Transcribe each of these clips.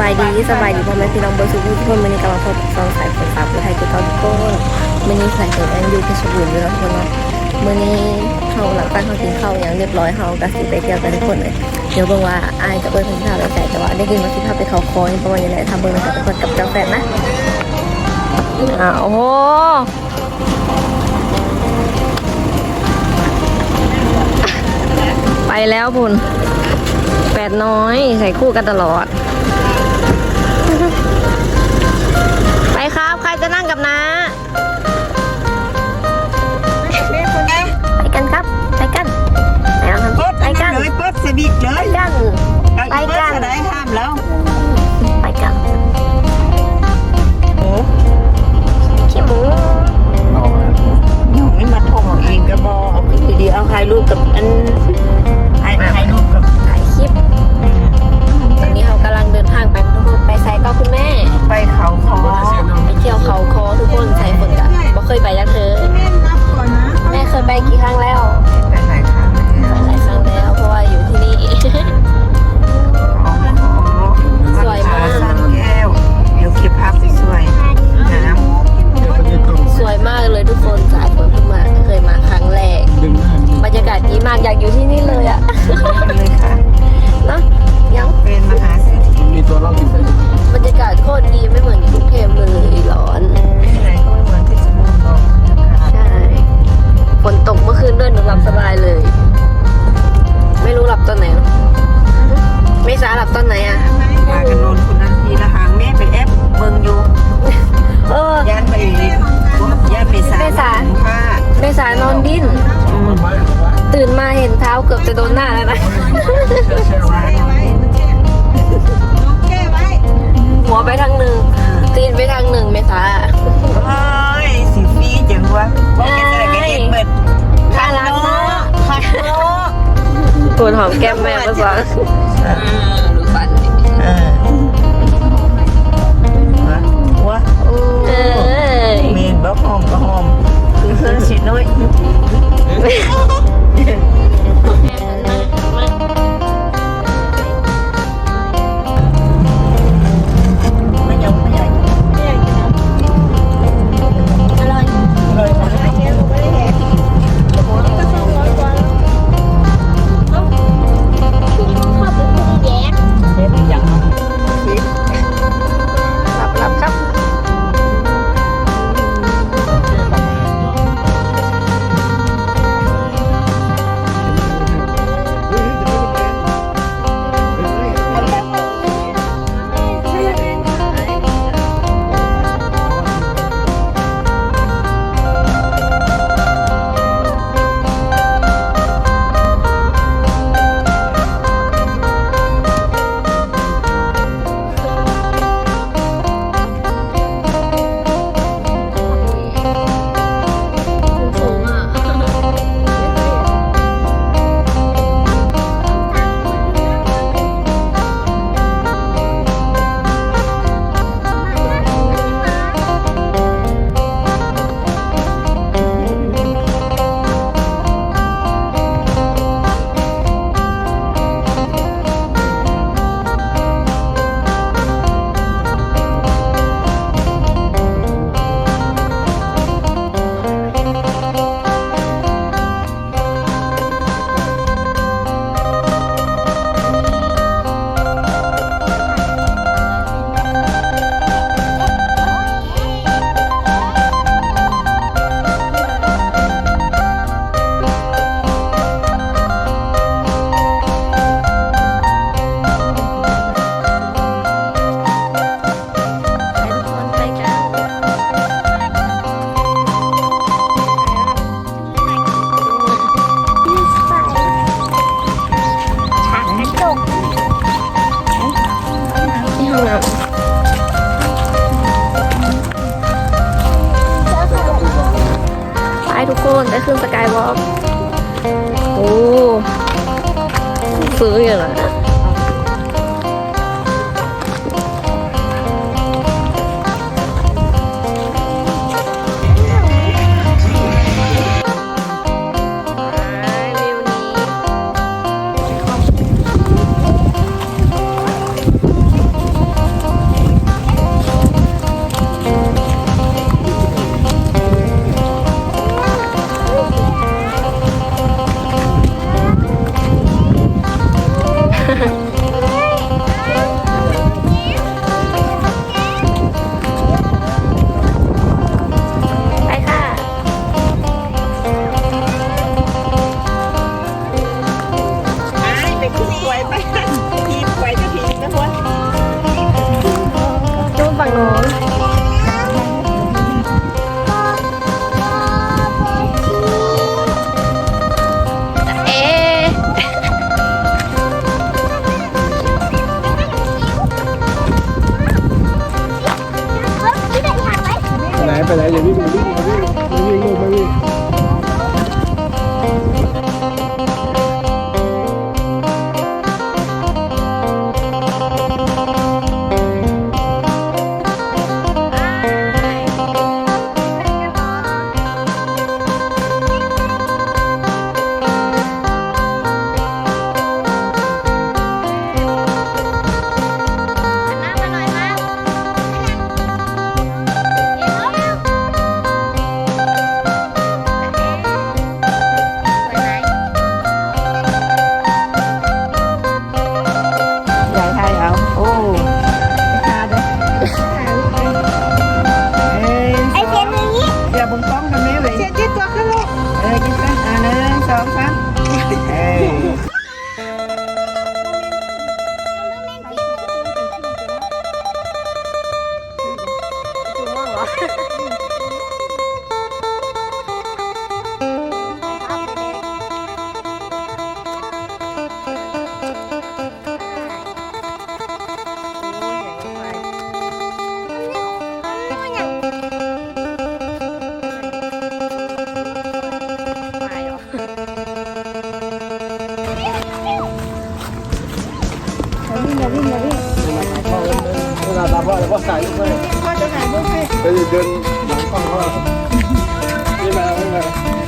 บายดีสบายดีพ่อแม่พี่น้องเบอร์สุขุทุกคนวันนี้กำลังพบสองสายฝนสาวไทยคือเกาทุกคนวันนี้ใส่เกิดแอยู่พชรบุรีด้วยนะทุกคนเนาะวันนี้เขาหลังตั้งเขากินข้าวอย่างเรียบร้อยเขากระสีไปเที่ยวกันทุกคนเลยเดี๋ยวบอกว่าอายจะเปิดพื้นที่ทาไปใแต่ว่าได้กินว่าที่ทาไปเขาคอยประมาณนี้แหละทำเบิ่งกับทุกคนกับเจ้าแฟนนะอ้าวอไปแล้วบุญแปดน้อยใส่คู่กันตลอด คุณหอมแก้มแม่มาสักรู้ฝันว้าโอ้เมนบอกหอมก็หอมคือเพื่อนชิดน้อย วิ่งอาวิ่งอย่าเลาตพ่อจะพ่อสายลูกให้พ่อจะถ่ายรูปห้เดินเดินหลังพ่อ่อนี่มาแไม่มา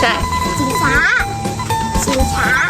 ใช่ ชิงช้า ชิงช้า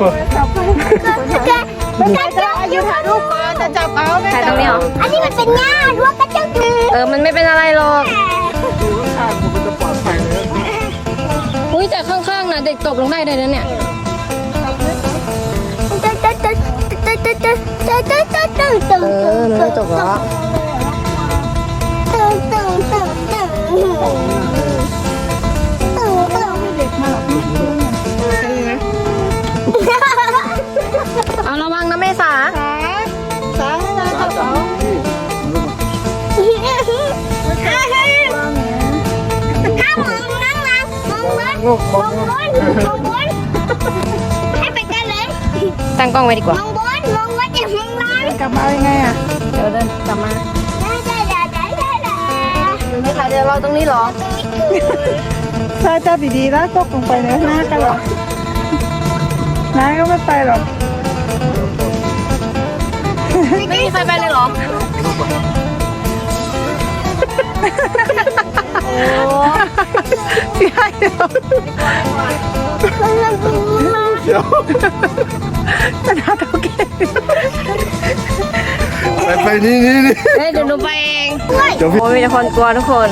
กระจกอยู่ถ่ายรูปก่อนจะจับเอาถ่ายตรงนี้เหรอ อันนี้มันเป็นหญ้าลวกกระจ้าดูเออ มันไม่เป็นอะไรหรอกอุ้ยแต่ข้างๆนะเด็กตกลงได้เลยนะเนี่ย เออมันไม่ตั้งตั้งตึงตึงตึงตึง มองบนลูกมองบนมองบนให้ไปกันเลยตั้งกล้องไว้ดีกว่ามองบนมองบนอย่ามองล่างกลับมายังไงอะเดี๋ยวเดินกลับมาได้ได้ได้ได้ได้ได้เมษาเดี๋ยวรอตรงนี้เหรอใช่จับดีๆแล้วตกลงไปเนื้อหน้ากันหรอน้าก็ไม่ไปหรอกไม่มีใครไปเลยเหรอ ใช่เดี๋ยวเดี๋ยวจะน่าโอเคไปไปนี่นี่นี่เฮ้ยเดี๋ยวหนูไปเองเดี๋ยวพี่ โอ้ยมีแต่คนกลัวทุกคน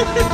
Ha ha ha!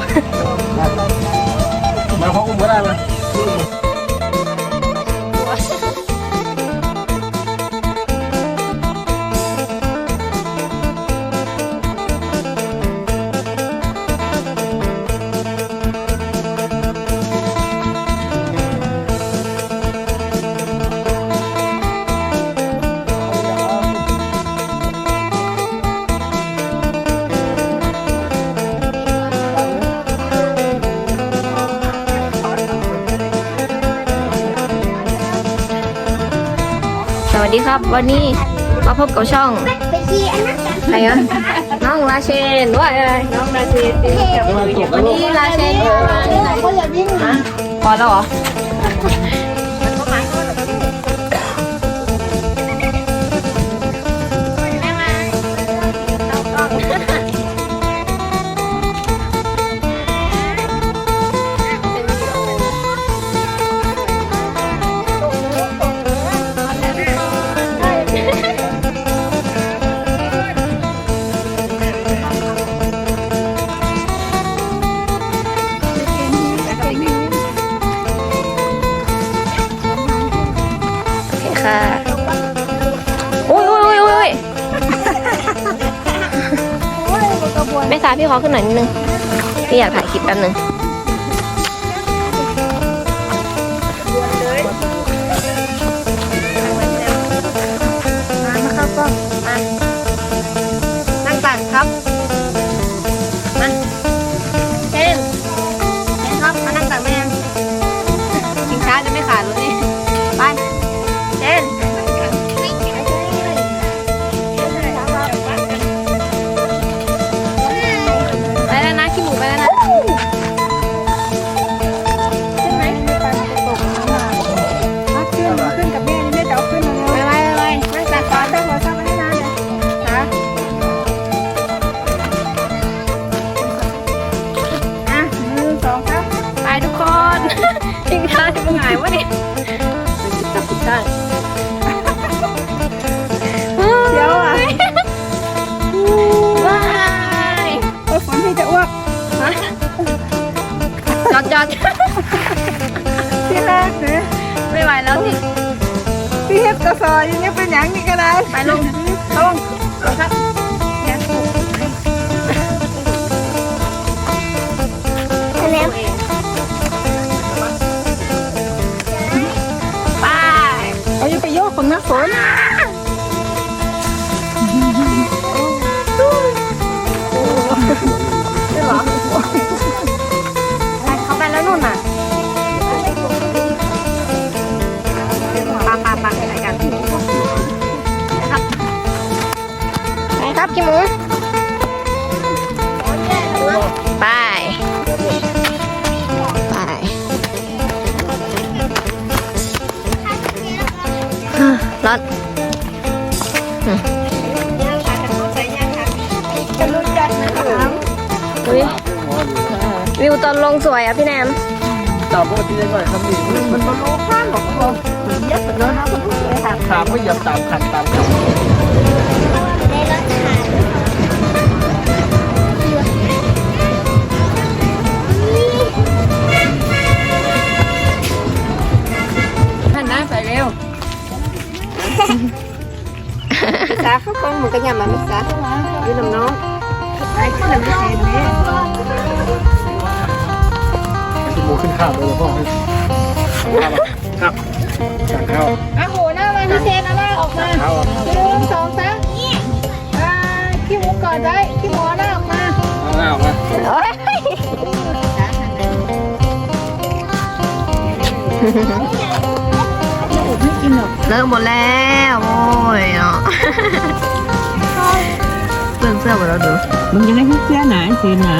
頑張れ! ครับ วันนี้มาพบกับช่องไปขี่อันนั้นกันใครอะน้องราเชนว่าอะไรน้องราเชนวันนี้ราเชนมาที่ไหนก็อย่าวิ่งนะพอแล้วเหรอโอาพี่ขอขึ้นหน่อยนิดนึง พี่อยากถ่ายคลิปแป๊บนึงมาเข้ากล้องมานั่งตักครับ งาจะเวะเนี่ยจับผิดได้เดี๋ยวอะว้ายโอ้ฝนพี่จะอ้วกจอดจอดที่แรกเนี่ยไม่ไหวแล้วที่พี่เฮ็ดกระสอยอย่างเงี้เป็นอย่างนี้ก็ได้ไปลงลงลงครับ โฮะร้อนจะรู้จักนะครับอุ้ยวิวตอนลงสวยอะพี่แนมจับปกติได้ไหมครับนี่มันบ่รู้ข้างหรอกผมเย็บไปเลยนะคุณผู้ชมค่ะขาไม่เหยียบตามคันตามคันในาเข้ากล้องเหมือนกันยามามิสาดูน้ำน้องไอ้ขึ้นน้ำเชนนี้ขี้หมูขึ้นข้าวเลยพ่อให้ครับสั่งข้าวอะโหหน้ามามิเชนเอาหน้าออกมาข้าวหนึ่งสองสามอ่าขี้หมูก่อนได้ขี้หมูเอาหน้าออกมาเอาหน้าออกมาโอ๊ย เลิกหมดแล้วโอ้ยเนาะเปื้อนเสื้อหมดแล้วดู มึงยังไงให้เสียหนาเสียหนา